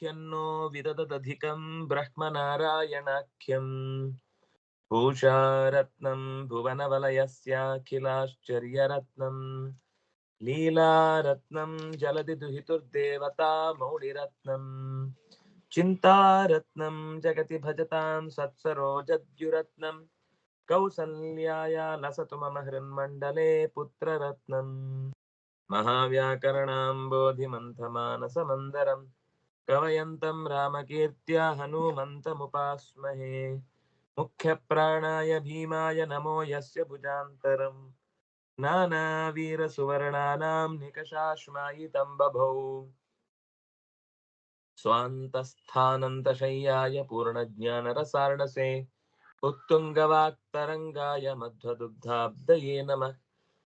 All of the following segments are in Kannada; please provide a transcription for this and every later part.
सामर्थ्यन्नो विदददधिकं ब्रह्मनारायणाख्यम्। भूषारत्नं भुवनवलयस्याखिलाश्चर्यरत्नम् लीलारत्नं जलधि दुहितुर्देवता मौलिरत्नम् चिन्तारत्नं जगति भजतां सत्सरोजद्युरत्नम् कौसल्याया लसतु मम हृन्मण्डले पुत्ररत्नम् महाव्याकरणाम्बोधिमन्थमानसमन्दरम् कवयन्तं रामकीर्त्या हनूमन्तमुपास्महे। मुख्यप्राणाय भीमाय नमो यस्य भुजान्तरम् नानावीरसुवर्णानां निकषाश्मायितं बभौ। स्वान्तस्थानन्तशय्याय पूर्णज्ञानरसार्णसे। उत्तुङ्गवाक्तरङ्गाय मध्वदुग्धाब्दये नमः।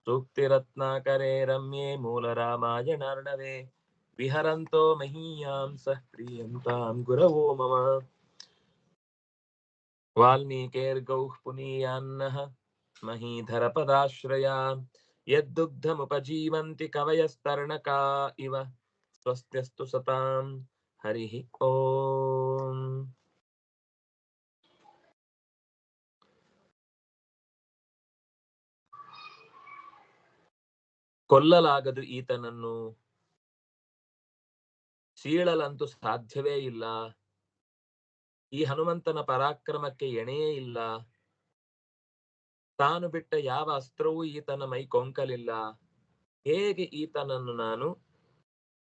सूक्तिरत्नाकरे रम्ये मूलरामायणार्णवे ವಿಹರಂತೋ ಮಹೀಯಾಂ ಸಹ ಪ್ರಿಯಂತಾಂ ಗುರವೋ ಮಮ ವಾಲ್ಮೀಕೇರ್ಗೌಃ ಪುನೀಯಾನ್ನಃ ಮಹೀಧರಪದಾಶ್ರಯಾ ಯದ್ದುಗ್ಧಮುಪಜೀವಂತಿ ಕವಯಸ್ತರ್ಣಕಾ ಇವ ಸ್ವಸ್ತ್ಯಸ್ತು ಸತಾಂ ಹರಿ ಓಂ ಕೊಲ್ಲಲಾಗದು ಈತನನ್ನು ಸೀಳಲಂತೂ ಸಾಧ್ಯವೇ ಇಲ್ಲ. ಈ ಹನುಮಂತನ ಪರಾಕ್ರಮಕ್ಕೆ ಎಣೆಯೇ ಇಲ್ಲ. ತಾನು ಬಿಟ್ಟ ಯಾವ ಅಸ್ತ್ರವೂ ಈತನ ಮೈ ಕೊಂಕಲಿಲ್ಲ. ಹೇಗೆ ಈತನನ್ನು ನಾನು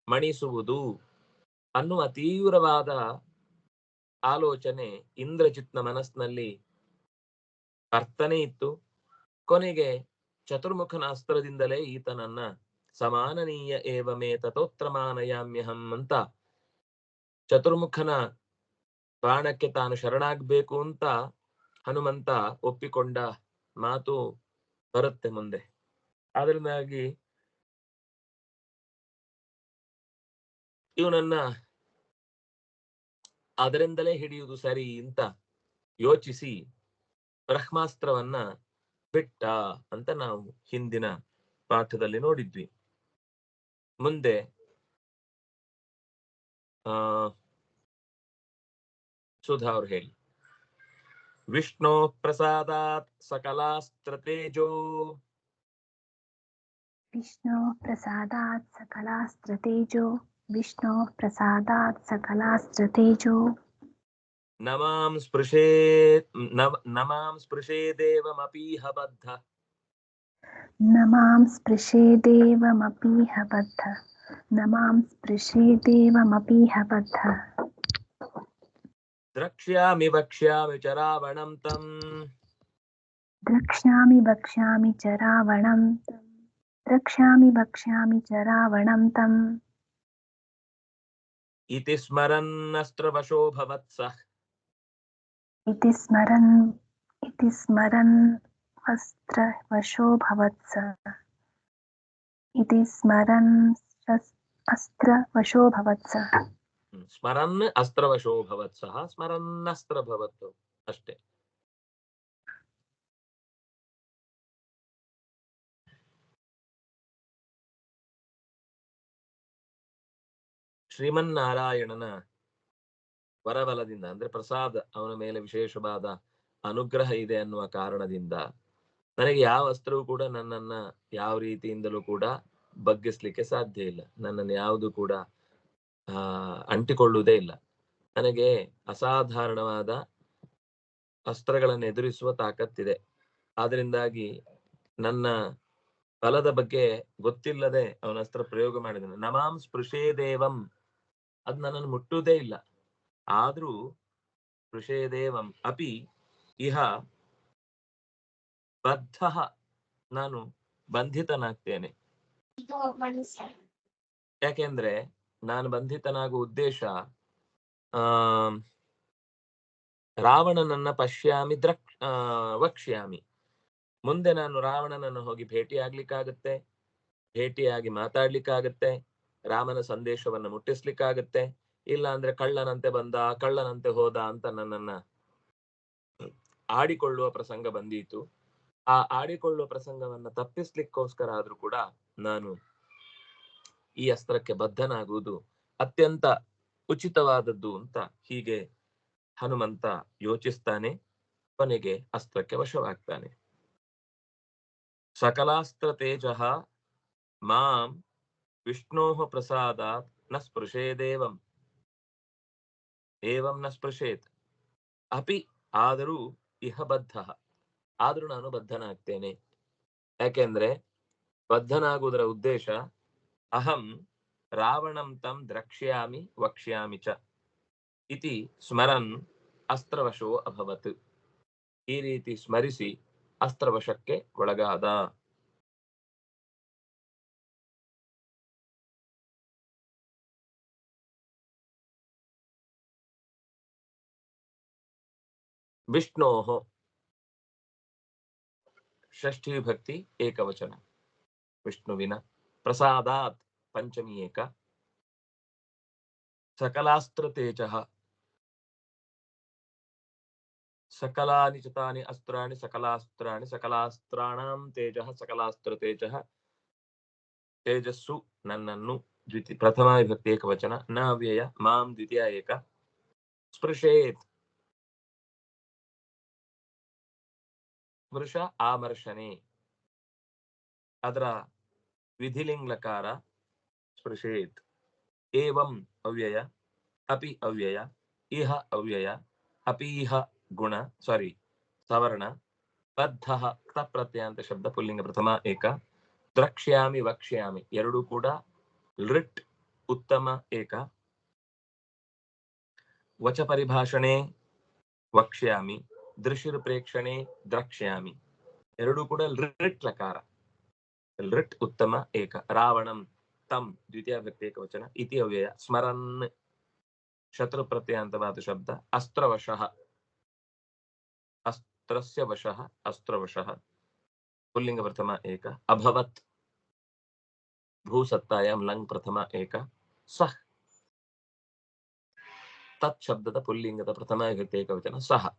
ಮಣಿಸುವುದು ಅನ್ನುವ ತೀವ್ರವಾದ ಆಲೋಚನೆ ಇಂದ್ರಜಿತ್ನ ಮನಸ್ಸಿನಲ್ಲಿ ಅರ್ಥನೇ ಇತ್ತು. ಕೊನೆಗೆ ಚತುರ್ಮುಖನ ಅಸ್ತ್ರದಿಂದಲೇ ಈತನನ್ನ ಸಮಾನನೀಯ ಏವಮೇ ತಥೋತ್ರಮಾನಯಾಮ್ಯಹಂ ಅಂತ ಚತುರ್ಮುಖನ ಬಾಣಕ್ಕೆ ತಾನು ಶರಣಾಗಬೇಕು ಅಂತ ಹನುಮಂತ ಒಪ್ಪಿಕೊಂಡ ಮಾತು ಬರುತ್ತೆ ಮುಂದೆ ಅದರಿಂದಾಗಿ ಇವನನ್ನ ಅದರಿಂದಲೇ ಹಿಡಿಯುವುದು ಸರಿ ಅಂತ ಯೋಚಿಸಿ ಬ್ರಹ್ಮಾಸ್ತ್ರವನ್ನ ಬಿಟ್ಟ ಅಂತ ನಾವು ಹಿಂದಿನ ಪಾಠದಲ್ಲಿ ನೋಡಿದ್ವಿ. ಮುಂದೆ ಸುಧಾ ಅವ್ರು ಹೇಳಿ ವಿಷ್ಣು ಪ್ರಸಾದಾತ್ ಸಕಲಾಸ್ತ್ರತೇಜೋ ವಿಷ್ಣು ಪ್ರಸಾದಾತ್ ಸಕಲಾಸ್ತ್ರತೇಜೋ ವಿಷ್ಣು ಪ್ರಸಾದಾತ್ ಸಕಲಾಸ್ತ್ರತೇಜೋ ನಮಾಂ ಸ್ಪೃಶೇ ನಮಾಂ ಸ್ಪೃಶೇ ದೇವಮಪೀಹ ಬದ್ಧ न माँ स्पृशेदेवमपीह बद्ध न माँ स्पृशेदेवमपीह बद्ध द्रक्ष्यामि वक्ष्यामि च रावणं तम्। द्रक्ष्यामि वक्ष्यामि च रावणं द्रक्ष्यामि वक्ष्यामि च रावणं तम्। इति स्मरन्नस्त्रवशो भवत्सः। इति स्मरन् इति स्मरन् अस्त्रवशो भवत्स इति स्मरन् शस्- अस्त्रवशो भवत्स ಹ್ಮ್. ಸ್ಮರನ್ ಅಸ್ತ್ರವಶೋ ಭವತ್ ಸಹ ಸ್ಮರನ್ನಸ್ತ್ರ ಭವತ್ತು ಅಷ್ಟೇ ಶ್ರೀಮನ್ನಾರಾಯಣನ ವರಬಲದಿಂದ ಅಂದ್ರೆ ಪ್ರಸಾದ ಅವನ ಮೇಲೆ ವಿಶೇಷವಾದ ಅನುಗ್ರಹ ಇದೆ ಅನ್ನುವ ಕಾರಣದಿಂದ ನನಗೆ ಯಾವ ಅಸ್ತ್ರವೂ ಕೂಡ ನನ್ನನ್ನ ಯಾವ ರೀತಿಯಿಂದಲೂ ಕೂಡ ಬಗ್ಗಿಸ್ಲಿಕ್ಕೆ ಸಾಧ್ಯ ಇಲ್ಲ. ನನ್ನನ್ನು ಯಾವುದು ಕೂಡ ಅಂಟಿಕೊಳ್ಳುವುದೇ ಇಲ್ಲ. ನನಗೆ ಅಸಾಧಾರಣವಾದ ಅಸ್ತ್ರಗಳನ್ನು ಎದುರಿಸುವ ತಾಕತ್ತಿದೆ. ಆದ್ರಿಂದಾಗಿ ನನ್ನ ಬಲದ ಬಗ್ಗೆ ಗೊತ್ತಿಲ್ಲದೆ ಅವನ ಅಸ್ತ್ರ ಪ್ರಯೋಗ ಮಾಡಿದನು. ನಮಾಂ ಸ್ಪೃಶೇ ದೇವಂ. ಅದ್ ನನ್ನನ್ನು ಮುಟ್ಟುವುದೇ ಇಲ್ಲ. ಆದ್ರೂ ಸ್ಪೃಶೇ ದೇವಂ ಅಪಿ ಇಹ ಬದ್ಧ ನಾನು ಬಂಧಿತನಾಗ್ತೇನೆ. ಯಾಕೆಂದ್ರೆ ನಾನು ಬಂಧಿತನಾಗುವ ಉದ್ದೇಶ, ಆ, ರಾವಣನನ್ನ ಪಶ್ಯಾಮಿ ದ್ರಕ್ ವಕ್ಷ್ಯಾಮಿ. ಮುಂದೆ ನಾನು ರಾವಣನನ್ನು ಹೋಗಿ ಭೇಟಿಯಾಗ್ಲಿಕ್ಕಾಗತ್ತೆ, ಭೇಟಿಯಾಗಿ ಮಾತಾಡ್ಲಿಕ್ಕಾಗತ್ತೆ, ರಾಮನ ಸಂದೇಶವನ್ನ ಮುಟ್ಟಿಸ್ಲಿಕ್ಕಾಗತ್ತೆ ಇಲ್ಲ ಅಂದ್ರೆ ಕಳ್ಳನಂತೆ ಬಂದ, ಕಳ್ಳನಂತೆ ಹೋದ ಅಂತ ನನ್ನನ್ನ ಆಡಿಕೊಳ್ಳುವ ಪ್ರಸಂಗ ಬಂದೀತು. ಆ ಆಡಿಕೊಳ್ಳುವ ಪ್ರಸಂಗವನ್ನ ತಪ್ಪಿಸ್ಲಿಕ್ಕೋಸ್ಕರ ಆದ್ರೂ ಕೂಡ ನಾನು ಈ ಅಸ್ತ್ರಕ್ಕೆ ಬದ್ಧನಾಗುವುದು ಅತ್ಯಂತ ಉಚಿತವಾದದ್ದು ಅಂತ ಹೀಗೆ ಹನುಮಂತ ಯೋಚಿಸ್ತಾನೆ, ಕೊನೆಗೆ ಅಸ್ತ್ರಕ್ಕೆ ವಶವಾಗ್ತಾನೆ. ಸಕಲಾಸ್ತ್ರ ತೇಜ ಮಾಂ ವಿಷ್ಣೋ ಪ್ರಸಾದಾತ್ನ ಸ್ಪೃಶೇದೇವಂ. ಏವಂ ನ ಸ್ಪೃಶೇತ್. ಅಪಿ ಆದರೂ ಇಹ ಬದ್ಧ. ಆದ್ರೂ ನಾನು ಬದ್ಧನಾಗ್ತೇನೆ. ಯಾಕೆಂದ್ರೆ ಬದ್ಧನಾಗುವುದರ ಉದ್ದೇಶ ಅಹಂ ರಾವಣಂ ತಂ ದ್ರಕ್ಷ್ಯಾಮಿ ವಕ್ಷ್ಯಾಮಿ ಚ ಇತಿ ಸ್ಮರನ್ ಅಸ್ತ್ರವಶೋ ಅಭವತ್. ಈ ರೀತಿ ಸ್ಮರಿಸಿ ಅಸ್ತ್ರವಶಕ್ಕೆ ಒಳಗಾದ. ವಿಷ್ಣೋ ಷಷ್ಠಿ ವಿಭಕ್ತಿ ಏಕವಚನ ವಿಷ್ಣುವಿನ ಪ್ರಸಾದಾತ್ ಪಂಚಮಿ ಏಕ ಸಕಲಾಸ್ತ್ರ ತೇಜ ಸಕಲಾನಿ ಚ ತಾನಿ ಅಸ್ತ್ರಾಣಿ ಸಕಲಾಸ್ತ್ರಾಣಿ ಸಕಲಾಸ್ತ್ರಾಣಾಂ ತೇಜ ಸಕಲಾಸ್ತ್ರ ತೇಜ ತೇಜಸ್ಸು ನನ್ನನ್ನು ದ್ವಿತಿ ಪ್ರಥಮ ವಿಭಕ್ತಿ ಏಕವಚನ ನ ಅವ್ಯಯ ಮಾಂ ದ್ವಿತೀಯ ಏಕ ಸ್ಪೃಶ ಆಮರ್ಶನೆ. ಅದರ ವಿಧಿಲಿಂಗ್ಲಕಾರ ಸ್ಪೃಶೇತ್. ಏವಂ ಅವ್ಯಯ, ಅಪಿ ಅವ್ಯಯ, ಇಹ ಅವ್ಯಯ ಅಪೀಹ ಗುಣ ಸಾರಿ ಸವರ್ಣ, ಬದ್ಧ ಅಂತ ಶಬ್ದ ಪುಲ್ಲಿಂಗ ಪ್ರಥಮ ಏಕ. ದ್ರಕ್ಷ್ಯಾಮಿ ವಕ್ಷ್ಯಾಮಿ ಎರಡು ಕೂಡ ಲೃಟ್ ಉತ್ತಮ ಏಕ. ವಚ ಪರಿಭಾಷಣೆ ವಕ್ಷ್ಯಾಮಿ ದೃಶಿರ್ ಪ್ರೇಕ್ಷಣೆ ದ್ರಕ್ಷ್ಯಾಮಿ. ಎರಡೂ ಕೂಡ ಲೃಟ್ ಲಕಾರ. ಲೃಟ್ ಉತ್ತಮ ಏಕ. ರಾವಣಂ ತಂ ದ್ವಿತೀಯ ವ್ಯಕ್ತಿ ಏಕವಚನ ಇತಿ ಅವ್ಯಯ ಸ್ಮರನ್ ಶತ್ರು ಪ್ರತ್ಯಯಾಂತವಾದ ಶಬ್ದ. ಅಸ್ತ್ರವಶಃ. ಅಸ್ತ್ರಸ್ಯ ವಶಃ. ಅಸ್ತ್ರವಶಃ. ಪುಲ್ಲಿಂಗ ಪ್ರಥಮ ಏಕ. ಅಭವತ್ ಭೂಸತ್ತಾಯಂ ಲಂಗ್ ಪ್ರಥಮ ಏಕ. ಸಹ್ ತತ್ ಶಬ್ದದ ಪುಲ್ಲಿಂಗದ ಪ್ರಥಮ ಏಕವಚನ ಸಹ.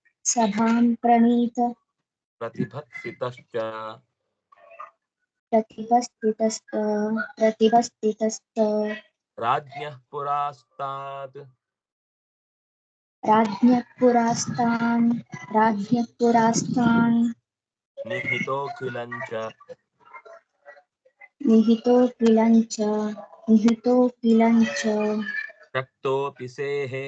सभां प्रणीत। प्रतिभस्थितश्च। प्रतिभस्थितश्च प्रतिभस्थितश्च राज्ञः पुरास्तात्। राज्ञः पुरास्तान् राज्ञः पुरास्तान्। निहितोऽखिलं च निहितोऽखिलं शक्तोऽपि सेहे।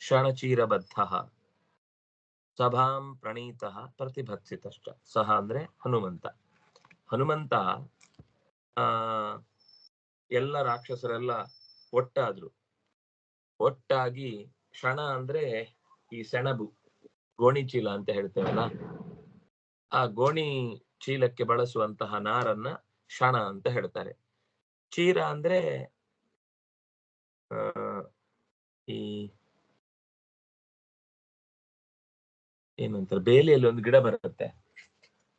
ಕ್ಷಣಚೀರಬದ್ಧಃ ಸಭಾಂ ಪ್ರಣೀತಃ ಪ್ರತಿಭತ್ಸಿತಶ್ಚ. ಸಹ ಅಂದ್ರೆ ಹನುಮಂತ. ಹನುಮಂತ ಆ ಎಲ್ಲ ರಾಕ್ಷಸರೆಲ್ಲ ಒಟ್ಟಾದ್ರು. ಒಟ್ಟಾಗಿ ಕ್ಷಣ ಅಂದ್ರೆ ಈ ಸೆಣಬು ಗೋಣಿ ಚೀಲ ಅಂತ ಹೇಳ್ತೇವಲ್ಲ? ಆ ಗೋಣಿ ಚೀಲಕ್ಕೆ ಬಳಸುವಂತಹ ನಾರನ್ನ ಕ್ಷಣ ಅಂತ ಹೇಳ್ತಾರೆ. ಚೀರ ಅಂದ್ರೆ ಆ, ಈ ಏನಂತಾರೆ? ಬೇಲಿಯಲ್ಲಿ ಒಂದು ಗಿಡ ಬರುತ್ತೆ.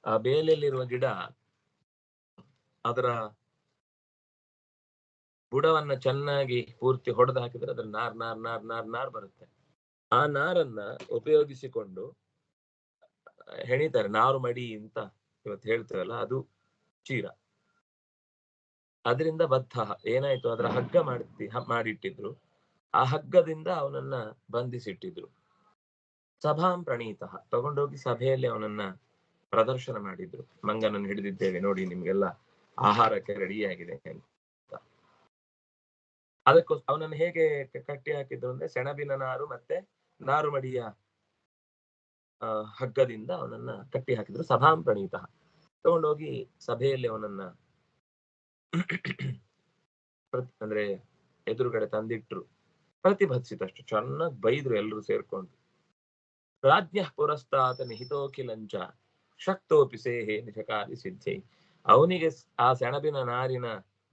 ಆ ಬೇಲಿಯಲ್ಲಿರುವ ಗಿಡ ಅದರ ಬುಡವನ್ನ ಚೆನ್ನಾಗಿ ಪೂರ್ತಿ ಹೊಡೆದು ಹಾಕಿದ್ರೆ ಅದ್ರ ನಾರ್ ನಾರ್ ನಾರ್ ನಾರ್ ನಾರ್ ಬರುತ್ತೆ. ಆ ನಾರನ್ನ ಉಪಯೋಗಿಸಿಕೊಂಡು ಹೆಣಿತಾರೆ. ನಾರು ಮಡಿ ಅಂತ ಇವತ್ತು ಹೇಳ್ತೇವಲ್ಲ, ಅದು ಚೀರ. ಅದರಿಂದ ಬದ್ಧ ಏನಾಯ್ತು? ಅದರ ಹಗ್ಗ ಮಾಡ್ತಿ ಮಾಡಿಟ್ಟಿದ್ರು. ಆ ಹಗ್ಗದಿಂದ ಅವನನ್ನ ಬಂಧಿಸಿಟ್ಟಿದ್ರು. ಸಭಾಂ ಪ್ರಣೀತ. ತಗೊಂಡೋಗಿ ಸಭೆಯಲ್ಲಿ ಅವನನ್ನ ಪ್ರದರ್ಶನ ಮಾಡಿದ್ರು. ಮಂಗನನ್ನು ಹಿಡಿದಿದ್ದೇವೆ, ನೋಡಿ ನಿಮ್ಗೆಲ್ಲ ಆಹಾರಕ್ಕೆ ರೆಡಿಯಾಗಿದೆ ಅಂತ. ಅದಕ್ಕೋಸ್ ಅವನನ್ನು ಹೇಗೆ ಕಟ್ಟಿ ಹಾಕಿದ್ರು ಅಂದ್ರೆ ಸೆಣಬಿನ ನಾರು ಮತ್ತೆ ನಾರುಮಡಿಯ ಮಡಿಯ ಹಗ್ಗದಿಂದ ಅವನನ್ನ ಕಟ್ಟಿ ಹಾಕಿದ್ರು. ಸಭಾಂ ಪ್ರಣೀತ. ತಗೊಂಡೋಗಿ ಸಭೆಯಲ್ಲಿ ಅವನನ್ನ ಅಂದ್ರೆ ಎದುರುಗಡೆ ತಂದಿಟ್ರು. ಪ್ರತಿಭಟಿಸಿದಷ್ಟು. ಚೆನ್ನಾಗಿ ಬೈದ್ರು ಎಲ್ಲರೂ ಸೇರ್ಕೊಂಡು. ರಾಜ್ಯ ಪುರಸ್ತಾತ ನಿಹಿತೋಖಿಲಂಚ ಶಕ್ತೋಪಿ ಸೇಹೆ ನಿಜಕಾರಿ ಸಿದ್ಧಿ. ಅವನಿಗೆ ಆ ಸೆಣಬಿನ ನಾರಿನ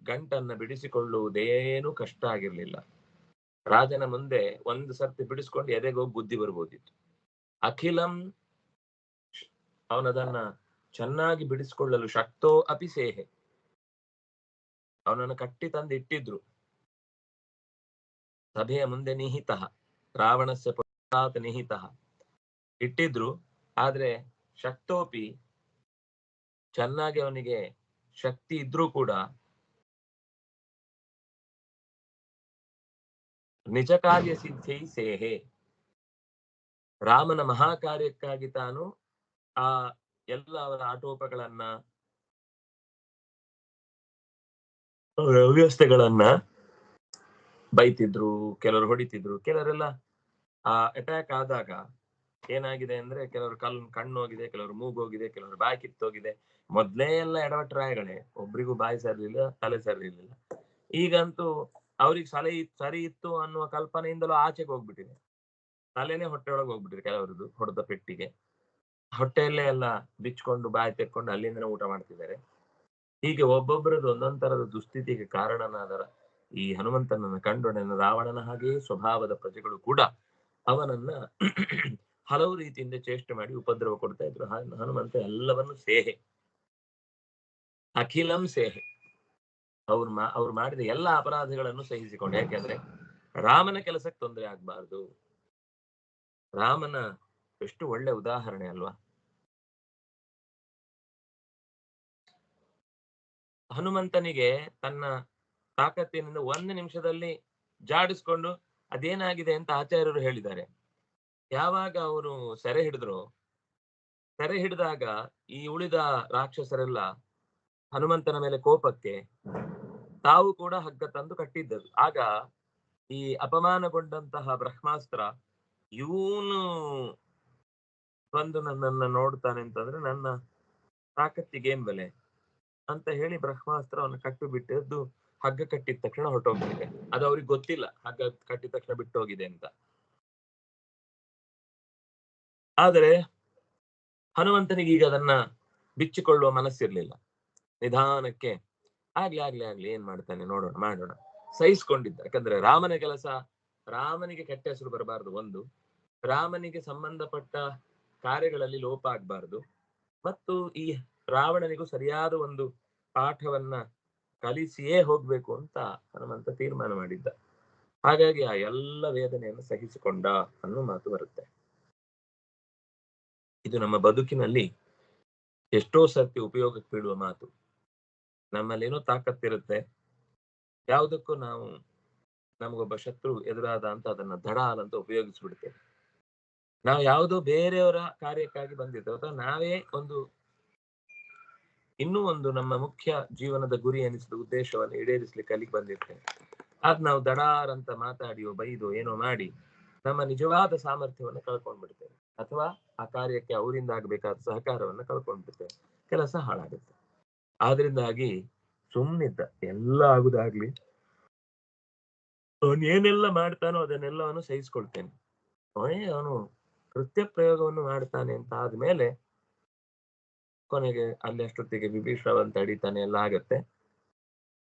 ಗಂಟನ್ನ ಬಿಡಿಸಿಕೊಳ್ಳುವುದೇನು ಕಷ್ಟ ಆಗಿರ್ಲಿಲ್ಲ. ರಾಜನ ಮುಂದೆ ಒಂದು ಸರ್ತಿ ಬಿಡಿಸ್ಕೊಂಡು ಎದೆಗೋಗಿ ಬುದ್ಧಿ ಬರ್ಬೋದಿತ್ತು. ಅಖಿಲಂ ಅವನದನ್ನ ಚೆನ್ನಾಗಿ ಬಿಡಿಸಿಕೊಳ್ಳಲು ಶಕ್ತೋ ಅಪಿ ಸೇಹೆ. ಅವನನ್ನು ಕಟ್ಟಿ ತಂದು ಇಟ್ಟಿದ್ರು. ಸಭೆಯ ಮುಂದೆ ನಿಹಿತ, ರಾವಣಸ್ಯ ಪುರಾತ ನಿಹಿತ. ಇಟ್ಟಿದ್ರು. ಆದ್ರೆ ಶಕ್ತೋಪಿ ಚೆನ್ನಾಗಿ ಅವನಿಗೆ ಶಕ್ತಿ ಇದ್ರೂ ಕೂಡ ನಿಜ ಕಾರ್ಯ ಸಿದ್ಧಿ ಸೇಹೆ ರಾಮನ ಮಹಾಕಾರ್ಯಕ್ಕಾಗಿ ತಾನು ಆ ಎಲ್ಲ ಅವರ ಆಟೋಪಗಳನ್ನ ಅವರ ಅವ್ಯವಸ್ಥೆಗಳನ್ನ ಬೈತಿದ್ರು, ಕೆಲವರು ಹೊಡಿತಿದ್ರು, ಕೆಲವರೆಲ್ಲ ಆ ಅಟ್ಯಾಕ್ ಆದಾಗ ಏನಾಗಿದೆ ಅಂದ್ರೆ ಕೆಲವರು ಕಲ್ ಕಣ್ಣೋಗಿದೆ, ಕೆಲವರು ಮೂಗೋಗಿದೆ, ಕೆಲವರು ಬಾಯಿ ಕಿತ್ತೋಗಿದೆ. ಮೊದ್ಲೇ ಎಲ್ಲ ಎಡವಟ್ರಾಯಗಳೇ. ಒಬ್ರಿಗೂ ಬಾಯಿ ಸರಿಲಿಲ್ಲ, ತಲೆ ಸರಿಲಿಲ್ಲ. ಈಗಂತೂ ಅವ್ರಿಗೆ ಸಲ ಸರಿ ಇತ್ತು ಅನ್ನುವ ಕಲ್ಪನೆಯಿಂದಲೂ ಆಚೆಗೆ ಹೋಗ್ಬಿಟ್ಟಿದೆ. ತಲೆನೇ ಹೊಟ್ಟೆ ಒಳಗೆ ಹೋಗ್ಬಿಟ್ಟಿದೆ ಕೆಲವರದ್ದು, ಹೊಡೆದ ಪೆಟ್ಟಿಗೆ. ಹೊಟ್ಟೆಯಲ್ಲೇ ಎಲ್ಲ ಬಿಚ್ಕೊಂಡು, ಬಾಯಿ ತೆಕ್ಕೊಂಡು ಅಲ್ಲಿಂದನೇ ಊಟ ಮಾಡ್ತಿದ್ದಾರೆ. ಹೀಗೆ ಒಬ್ಬೊಬ್ಬರದ್ದು ಒಂದೊಂದ್ ತರದ ದುಸ್ಥಿತಿಗೆ ಕಾರಣನಾದರ ಈ ಹನುಮಂತನನ್ನ ಕಂಡೊಡನೆ ರಾವಣನ ಹಾಗೆಯೇ ಸ್ವಭಾವದ ಪ್ರಜೆಗಳು ಕೂಡ ಅವನನ್ನ ಹಲವು ರೀತಿಯಿಂದ ಚೇಷ್ಟೆ ಮಾಡಿ ಉಪದ್ರವ ಕೊಡ್ತಾ ಇದ್ರು. ಹನುಮಂತ ಎಲ್ಲವನ್ನು ಸೇಹೆ. ಅಖಿಲಂ ಸೇಹೆ. ಅವ್ರು ಮಾ, ಅವ್ರು ಮಾಡಿದ ಎಲ್ಲ ಅಪರಾಧಗಳನ್ನು ಸಹಿಸಿಕೊಂಡು. ಯಾಕೆಂದ್ರೆ ರಾಮನ ಕೆಲಸಕ್ಕೆ ತೊಂದರೆ ಆಗ್ಬಾರ್ದು. ರಾಮನ ಎಷ್ಟು ಒಳ್ಳೆ ಉದಾಹರಣೆ ಅಲ್ವಾ? ಹನುಮಂತನಿಗೆ ತನ್ನ ತಾಕತ್ತಿನಿಂದ ಒಂದು ನಿಮಿಷದಲ್ಲಿ ಜಾಡಿಸ್ಕೊಂಡು ಅದೇನಾಗಿದೆ ಅಂತ ಆಚಾರ್ಯರು ಹೇಳಿದ್ದಾರೆ. ಯಾವಾಗ ಅವರು ಸೆರೆ ಹಿಡಿದ್ರು? ಸೆರೆ ಹಿಡಿದಾಗ ಈ ಉಳಿದ ರಾಕ್ಷಸರೆಲ್ಲ ಹನುಮಂತನ ಮೇಲೆ ಕೋಪಕ್ಕೆ ತಾವು ಕೂಡ ಹಗ್ಗ ತಂದು ಕಟ್ಟಿದ್ದರು ಆಗ ಈ ಅಪಮಾನಗೊಂಡಂತಹ ಬ್ರಹ್ಮಾಸ್ತ್ರ ಇವನು ಬಂದು ನನ್ನನ್ನು ನೋಡ್ತಾನೆ ಅಂತಂದ್ರೆ ನನ್ನ ತಾಕತ್ತಿಗೆ ಏನ್ ಬೆಲೆ? ಅಂತ ಹೇಳಿ ಬ್ರಹ್ಮಾಸ್ತ್ರವನ್ನು ಕಟ್ಟು ಬಿಟ್ಟಿದ್ದು ಹಗ್ಗ ಕಟ್ಟಿದ ತಕ್ಷಣ ಹೊರಟೋಗ್ತಿದೆ ಅದು ಅವ್ರಿಗೆ ಗೊತ್ತಿಲ್ಲ ಹಗ್ಗ ಕಟ್ಟಿದ ತಕ್ಷಣ ಬಿಟ್ಟೋಗಿದೆ ಅಂತ. ಆದರೆ ಹನುಮಂತನಿಗೆ ಈಗ ಅದನ್ನ ಬಿಚ್ಚಿಕೊಳ್ಳುವ ಮನಸ್ಸಿರ್ಲಿಲ್ಲ. ನಿಧಾನಕ್ಕೆ ಆಗ್ಲಿ ಆಗ್ಲಿ ಆಗ್ಲಿ ಏನ್ ಮಾಡ್ತಾನೆ ನೋಡೋಣ, ಮಾಡೋಣ. ಸಹಿಸ್ಕೊಂಡಿದ್ದ. ಯಾಕಂದ್ರೆ ರಾಮನ ಕೆಲಸ, ರಾಮನಿಗೆ ಕೆಟ್ಟ ಹೆಸರು ಬರಬಾರದು ಒಂದು. ರಾಮನಿಗೆ ಸಂಬಂಧಪಟ್ಟ ಕಾರ್ಯಗಳಲ್ಲಿ ಲೋಪ ಆಗ್ಬಾರ್ದು. ಮತ್ತು ಈ ರಾವಣನಿಗೂ ಸರಿಯಾದ ಒಂದು ಪಾಠವನ್ನ ಕಲಿಸಿಯೇ ಹೋಗ್ಬೇಕು ಅಂತ ಹನುಮಂತ ತೀರ್ಮಾನ ಮಾಡಿದ್ದ. ಹಾಗಾಗಿ ಆ ಎಲ್ಲ ವೇದನೆಯನ್ನು ಸಹಿಸಿಕೊಂಡ ಅನ್ನೋ ಮಾತು ಬರುತ್ತೆ. ಇದು ನಮ್ಮ ಬದುಕಿನಲ್ಲಿ ಎಷ್ಟೋ ಸರ್ತಿ ಉಪಯೋಗಕ್ಕೆ ಬೀಳುವ ಮಾತು. ನಮ್ಮಲ್ಲಿ ಏನೋ ತಾಕತ್ತಿರುತ್ತೆ ಯಾವುದಕ್ಕೂ ನಾವು ನಮಗೊಬ್ಬ ಶತ್ರು ಎದುರಾದ ಅಂತ ಅದನ್ನ ದಡ ಅಂತ ಉಪಯೋಗಿಸ್ಬಿಡ್ತೇವೆ. ನಾವು ಯಾವುದೋ ಬೇರೆಯವರ ಕಾರ್ಯಕ್ಕಾಗಿ ಬಂದಿದ್ದೇವೆ ಅಥವಾ ನಾವೇ ಒಂದು ಇನ್ನೂ ಒಂದು ನಮ್ಮ ಮುಖ್ಯ ಜೀವನದ ಗುರಿ ಅನಿಸಿದ ಉದ್ದೇಶವನ್ನು ಈಡೇರಿಸ್ಲಿಕ್ಕೆ ಅಲ್ಲಿಗೆ ಬಂದಿರ್ತೇವೆ ಅದ್ ನಾವು ದಡಾರ್ ಅಂತ ಮಾತಾಡಿಯೋ ಬೈದೋ ಏನೋ ಮಾಡಿ ನಮ್ಮ ನಿಜವಾದ ಸಾಮರ್ಥ್ಯವನ್ನು ಕಳ್ಕೊಂಡ್ಬಿಡ್ತೇವೆ. ಅಥವಾ ಆ ಕಾರ್ಯಕ್ಕೆ ಅವರಿಂದ ಆಗಬೇಕಾದ ಸಹಕಾರವನ್ನ ಕಳ್ಕೊಂಡ್ಬಿಡ್ತೇವೆ. ಕೆಲಸ ಹಾಳಾಗುತ್ತೆ. ಆದ್ರಿಂದಾಗಿ ಸುಮ್ಮನಿದ್ದ ಎಲ್ಲ ಆಗುದಾಗ್ಲಿ. ಅವನು ಏನೆಲ್ಲ ಮಾಡ್ತಾನೋ ಅದನ್ನೆಲ್ಲವನ್ನು ಸಹಿಸ್ಕೊಳ್ತೇನೆ. ಅವನೇ ಅವನು ಕೃತ್ಯ ಪ್ರಯೋಗವನ್ನು ಮಾಡ್ತಾನೆ ಅಂತ ಆದ್ಮೇಲೆ ಕೊನೆಗೆ ಅಲ್ಲಿ ಅಷ್ಟೊತ್ತಿಗೆ ಅಂತ ಅಡಿತಾನೆ ಎಲ್ಲ ಆಗತ್ತೆ.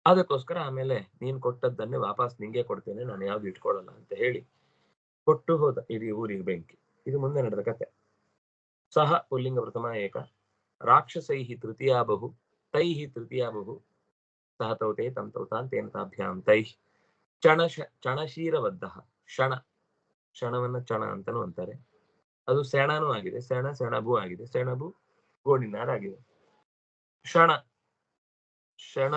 ಅದಕ್ಕೋಸ್ಕರ ಆಮೇಲೆ ನೀನ್ ಕೊಟ್ಟದ್ದನ್ನೇ ವಾಪಸ್ ನಿಂಗೆ ಕೊಡ್ತೇನೆ. ನಾನು ಯಾವ್ದು ಇಟ್ಕೊಳ್ಳಲ್ಲ ಅಂತ ಹೇಳಿ ಕೊಟ್ಟು ಹೋದ ಇಡೀ ಊರಿಗೆ ಬೆಂಕಿ. ಇದು ಮುಂದೆ ನಡೆದ ಕತೆ. ಸಹ ಪುಲ್ಲಿಂಗ ಪ್ರಥಮ ಏಕ. ರಾಕ್ಷಸೈಹಿ ತೃತೀಯ ಬಹು ತೈಹಿ ತೃತೀಯ ಬಹು ಸಹ ತೌತೆ ತಂ ತೌತಾನ್ ತೇನ ತಾಭ್ಯಾಂ ತೈಹ್. ಚಣಶ ಚಣಶೀರಬದ್ಧ ಕ್ಷಣ. ಕ್ಷಣವನ್ನ ಚಣ ಅಂತಾನು ಅಂತಾರೆ. ಅದು ಸೆಣನೂ ಆಗಿದೆ. ಸೆಣ, ಸೆಣಬು ಆಗಿದೆ. ಸೆಣಬು ಗೋಣಿನಾರಾಗಿದೆ. ಕ್ಷಣ. ಕ್ಷಣ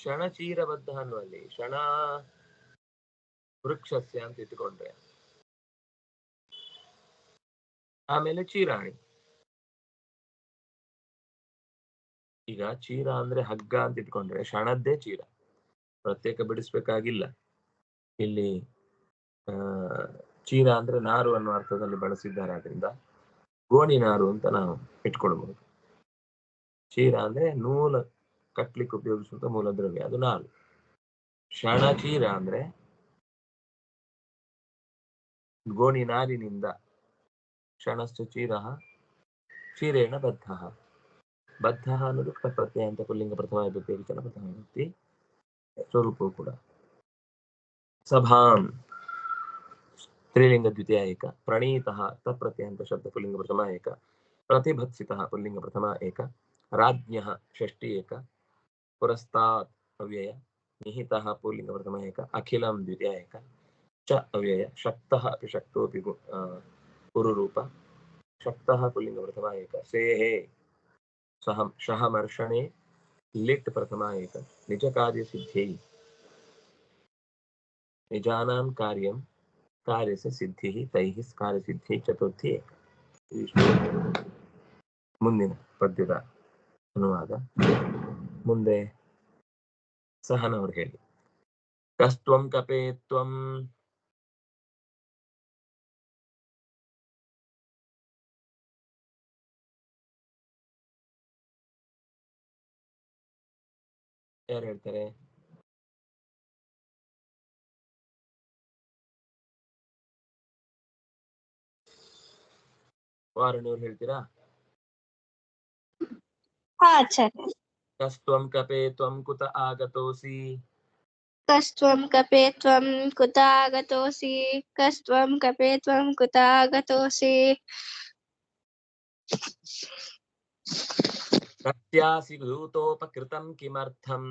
ಕ್ಷಣಚೀರಬದ್ಧ ಅನ್ನುವಲ್ಲಿ ಕ್ಷಣ ವೃಕ್ಷಸ್ಯ ಅಂತ ಇಟ್ಕೊಂಡ್ರೆ ಆಮೇಲೆ ಚೀರಾಣಿ. ಈಗ ಚೀರ ಅಂದ್ರೆ ಹಗ್ಗ ಅಂತ ಇಟ್ಕೊಂಡ್ರೆ ಕ್ಷಣದ್ದೇ ಚೀರ. ಪ್ರತ್ಯೇಕ ಬಿಡಿಸ್ಬೇಕಾಗಿಲ್ಲ. ಇಲ್ಲಿ, ಆ, ಚೀರ ಅಂದ್ರೆ ನಾರು ಅನ್ನುವ ಅರ್ಥದಲ್ಲಿ ಬಳಸಿದ್ದಾರೆ ಆದ್ರಿಂದ ಗೋಣಿ ನಾರು ಅಂತ ನಾವು ಇಟ್ಕೊಳ್ಬಹುದು. ಚೀರ ಅಂದ್ರೆ ನೂಲ ಕಟ್ಲಿಕ್ಕೆ ಉಪಯೋಗಿಸುವಂತ ಮೂಲ ದ್ರವ್ಯ ಅದು ನಾಲ್. ಕ್ಷಣಚೀರ ಅಂದ್ರೆ ಗೋಣಿ ನಾರಿನಿಂದ ಕ್ಷಣಸ್ತು ಚೀರ ಚೀರೇಣ ಬದ್ಧ. ಬದ್ಧ ಅನ್ನೋದು ಪ್ರತ್ಯಯ ಅಂತ ಪುಲ್ಲಿಂಗ ಪ್ರಥಮ ವಿಭಕ್ತಿ ಪ್ರಥಮ ವಿಭಕ್ತಿ ಸ್ವರೂಪವು ಕೂಡ. ಸಭಾಂ. ಸ್ತ್ರೀಲಿಂಗ ಏಕ. ಪ್ರಣೀತಃ ತತ್ಪ್ರತ್ಯಂತ ಶಬ್ದ ಪುಲ್ಲಿಂಗ ಪ್ರಥಮ ಏಕ. ಪ್ರತಿಭತ್ಸಿತಃ ಪುಲ್ಲಿಂಗ ಪ್ರಥಮ ಏಕ. ರಾಜ್ಞಃ ಷಷ್ಠಿ ಏಕ. पुरस्तात् अव्यय निहितः पुल्लिङ्ग प्रथम एक अखिलं द्वितीय एक च अव्यय शक्तः अपि शक्तोऽपि गु- अ, पुरुरूप शक्तः पुल्लिङ्ग प्रथम एक सेहे सह शहमर्षणे लिट् प्रथम एक निजकार्यसिद्ध्यै निजानां कार्यं कार्यस्य सिद्धिः तैः कार्यसिद्धिः चतुर्थी एक ಇದಿಷ್ಟು ಮುಂದಿನ ಪದ್ಯದ ಅನುವಾದ ಮುಂದೆ. ಸಹನವ್ರು ಹೇಳಿ. ಕಸ್ತ್ವಂ ಕಪೇತ್ವಂ. ಯಾರು ಹೇಳ್ತಾರೆ? ವಾರಣವ್ರು ಹೇಳ್ತೀರಾ? ಹಾ ಆಚಾರ್ಯ ಕಸ್ತ್ವಂ ಕಪೇ ತ್ವಂ ಕುತ ಆಗತೋಸಿ ಕಸ್ತ್ವಂ ಕಪೇ ತ್ವಂ ಕುತ ಆಗತೋಸಿ ಕಸ್ತ್ವಂ ಕಪೇ ತ್ವಂ ಕುತ ಆಗತೋಸಿ ಕಸ್ಯಾಸಿ ದೂತೋಪಕೃತಂ ಕಿಮರ್ಥಂ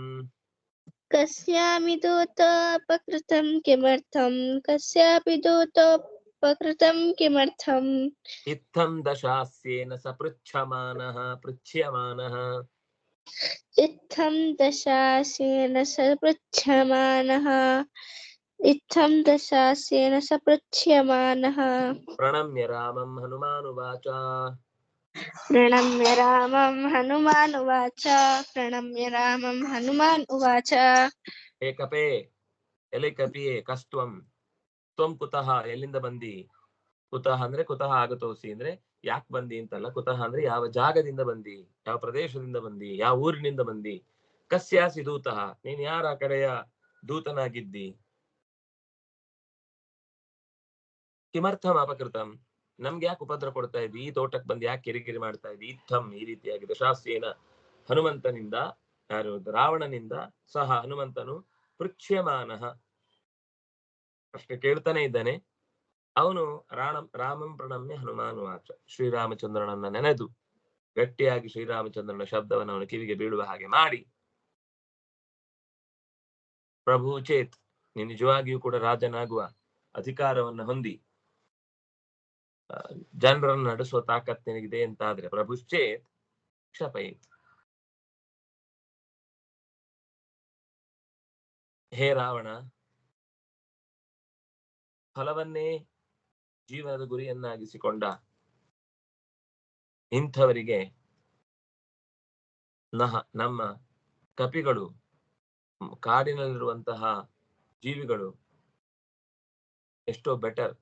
ಕಸ್ಯಾಮಿ ದೂತೋಪಕೃತಂ ಕಿಮರ್ಥಂ ಕಸ್ಯಾಪಿ ದೂತೋಪಕೃತಂ ಕಿಮರ್ಥಂ ಇತ್ತಂ ದಶಾಸ್ಯೇನ ಸ ಪೃಚ್ಛಮಾನಃ ಪೃಚ್ಯಮಾನಃ इत्थं दशास्येन स पृच्छमानः इत्थं दशास्येन स पृच्छ्यमानः ಪ್ರಣಮ್ಯ ರಾಮಂ ಹನುಮಾನುವಾಚ प्रणम्य रामं हनुमान् उवाच प्रणम्य रामं हनुमान् उवाच ಹೇ ಕಪೇ ಎಲೆ ಕಪಿಯೇ ಕಸ್ತ್ವಂ ತ್ವಂ ಕುತಃ ಎಲ್ಲಿಂದ ಬಂದಿ ಕುತಃ ಅಂದ್ರೆ ಕುತಃ ಆಗತೋಸಿ ಅಂದ್ರೆ ಯಾಕ್ ಬಂದಿ ಅಂತಲ್ಲ, ಕುತಃ ಅಂದ್ರೆ ಯಾವ ಜಾಗದಿಂದ ಬಂದಿ, ಯಾವ ಪ್ರದೇಶದಿಂದ ಬಂದಿ, ಯಾವ ಊರಿನಿಂದ ಬಂದಿ. ಕಸ್ಯಾಸಿ ದೂತಃ, ನೀನ್ ಯಾರ ಕಡೆಯ ದೂತನಾಗಿದ್ದಿ? ಕಿಮರ್ಥಂ ಅಪಕೃತಂ. ನಮ್ಗೆ ಯಾಕೆ ಉಪದ್ರ ಕೊಡ್ತಾ ಇದ್ವಿ ಈ ತೋಟಕ್ಕೆ ಬಂದು ಯಾಕೆ ಕಿರಿಕಿರಿ ಮಾಡ್ತಾ ಇದ್ವಿ ಇತ್ತಂ ಈ ರೀತಿಯಾಗಿ ದಶಾಸ್ಯೇನ ಹನುಮಂತನಿಂದ, ಯಾರು ರಾವಣನಿಂದ ಸಹ ಹನುಮಂತನು ಪೃಚ್ಯಮಾನಃ ಪ್ರಶ್ನೆ ಕೇಳ್ತಾನೆ ಇದ್ದಾನೆ. ಅವನು ರಾಣ, ರಾಮಂ ಪ್ರಣಮ್ಯ ಹನುಮಾನ್ ವಾಚ ಶ್ರೀರಾಮಚಂದ್ರನನ್ನ ನೆನೆದು ಗಟ್ಟಿಯಾಗಿ ಶ್ರೀರಾಮಚಂದ್ರನ ಶಬ್ದವನ್ನು ಅವನು ಕಿವಿಗೆ ಬೀಳುವ ಹಾಗೆ ಮಾಡಿ. ಪ್ರಭು ಚೇತ್ ನಿಜವಾಗಿಯೂ ಕೂಡ ರಾಜನಾಗುವ ಅಧಿಕಾರವನ್ನ ಹೊಂದಿ. ಜನರನ್ನು ನಡೆಸುವ ತಾಕತ್ ನಿನಗಿದೆ ಅಂತಾದ್ರೆ ಪ್ರಭುಶ್ಚೇತ್ ಕ್ಷಪಯೇತ್. ಹೇ ರಾವಣ, ಫಲವನ್ನೇ ಜೀವನದ ಗುರಿಯನ್ನಾಗಿಸಿಕೊಂಡ ಇಂಥವರಿಗೆ ನಹ, ನಮ್ಮ ಕಪಿಗಳು, ಕಾಡಿನಲ್ಲಿರುವಂತಹ ಜೀವಿಗಳು ಎಷ್ಟೋ ಬೆಟರ್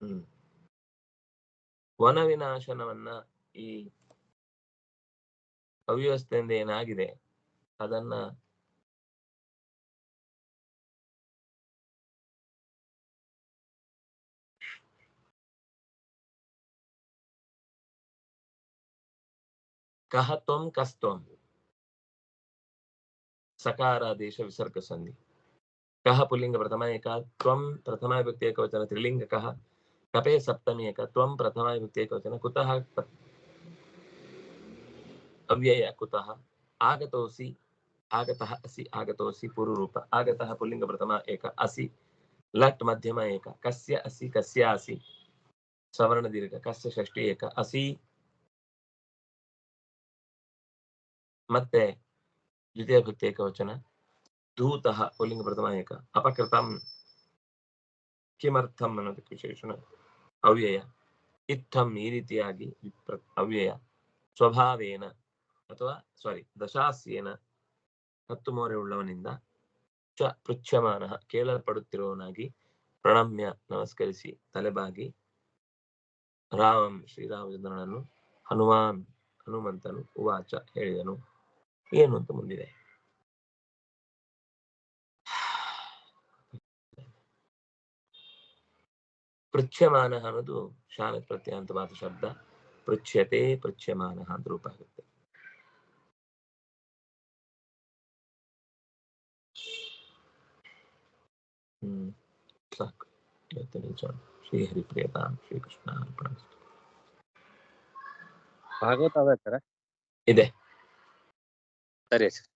ಹ್ಮ್. ವನವಿನಾಶನವನ್ನ ಈ ಅವ್ಯವಸ್ಥೆಯಿಂದ ಏನಾಗಿದೆ, ಅದನ್ನ ಕಹ ತ್ವಂ ಕಸ್ತ್ವಂ ಸಕಾರಾದೇಶ ವಿಸರ್ಗ ಸಂಧಿ ಕಹ ಪುಲ್ಲಿಂಗ ಪ್ರಥಮ ಏಕ ತ್ವಂ ಪ್ರಥಮ ವಿಭಕ್ತಿ ಏಕವಚನ ತ್ರಿಲಿಂಗ ಕಹ ಕಪೆ ಸಪ್ತಮಿ ಏಕ ತ್ವಂ ಪ್ರಥಮ ವಿಭಕ್ತಿ ಏಕವಚನ ಕುತಃ ಕ- ಅವ್ಯಯ ಕುತಃ ಆಗತೋಸಿ ಆಗತಃ ಅಸಿ ಆಗತೋಸಿ ಪೂರ್ವರೂಪ ಆಗತಃ ಪುಲ್ಲಿಂಗ ಪ್ರಥಮ ಏಕ ಅಸಿ ಲಟ್ ಮಧ್ಯಮ ಏಕ ಕಸ್ಯ ಅಸಿ ಕಸ್ಯಾಸಿ ಸವರ್ಣ ದೀರ್ಘ ಕಸ್ಯ ಷಷ್ಠಿ ಏಕ ಮತ್ತೆ ದ್ವಿತೀಯ ಭಕ್ತಿ ಏಕವಚನ ಧೂತಃ, ಪುಲ್ಲಿಂಗ ಪ್ರಥಮ, ಏಕ. ಅಪಕೃತಂ ಕಿಮರ್ಥಂ ಅನ್ನೋದಕ್ಕೆ ವಿಶೇಷಣ. ಅವ್ಯಯ. ಇತ್ತಂ ಈ ರೀತಿಯಾಗಿ ಅವ್ಯಯ. ಸ್ವಭಾವೇನ ಅಥವಾ ಸಾರಿ ದಶಾಸ್ಯೇನ ಹತ್ತು ಮೋರೆ ಉಳ್ಳವನಿಂದ ಚ ಪೃಚ್ಛಮಾನ ಕೇಳಲ್ಪಡುತ್ತಿರುವವನಾಗಿ ಪ್ರಣಮ್ಯ ನಮಸ್ಕರಿಸಿ ತಲೆಬಾಗಿ ರಾಮಂ ಶ್ರೀರಾಮಚಂದ್ರನನ್ನು ಹನುಮಾನ್ ಹನುಮಂತನು ಉವಾಚ ಹೇಳಿದನು. ಏನು ಅಂತ ಮುಂದಿದೆ ಪೃಚ್ಛಮಾನ ಅನ್ನೋದು ಶಾನ ಪ್ರತ್ಯಂತವಾದ ಶಬ್ದ. ಪೃಚ್ಛತೆ ಪೃಚ್ಛಮಾನ ಅಂತ ರೂಪ ಆಗುತ್ತೆ. ಹ್ಮ್ ಸಾಕು. ಇವತ್ತಿನ ವಿಚಾರ ಶ್ರೀ ಹರಿಪ್ರಿಯತಾಂ ಶ್ರೀಕೃಷ್ಣ ಅರ್ಪಣ ಭಾಗವತ ಇದೆ. ಸರಿ ಸರ್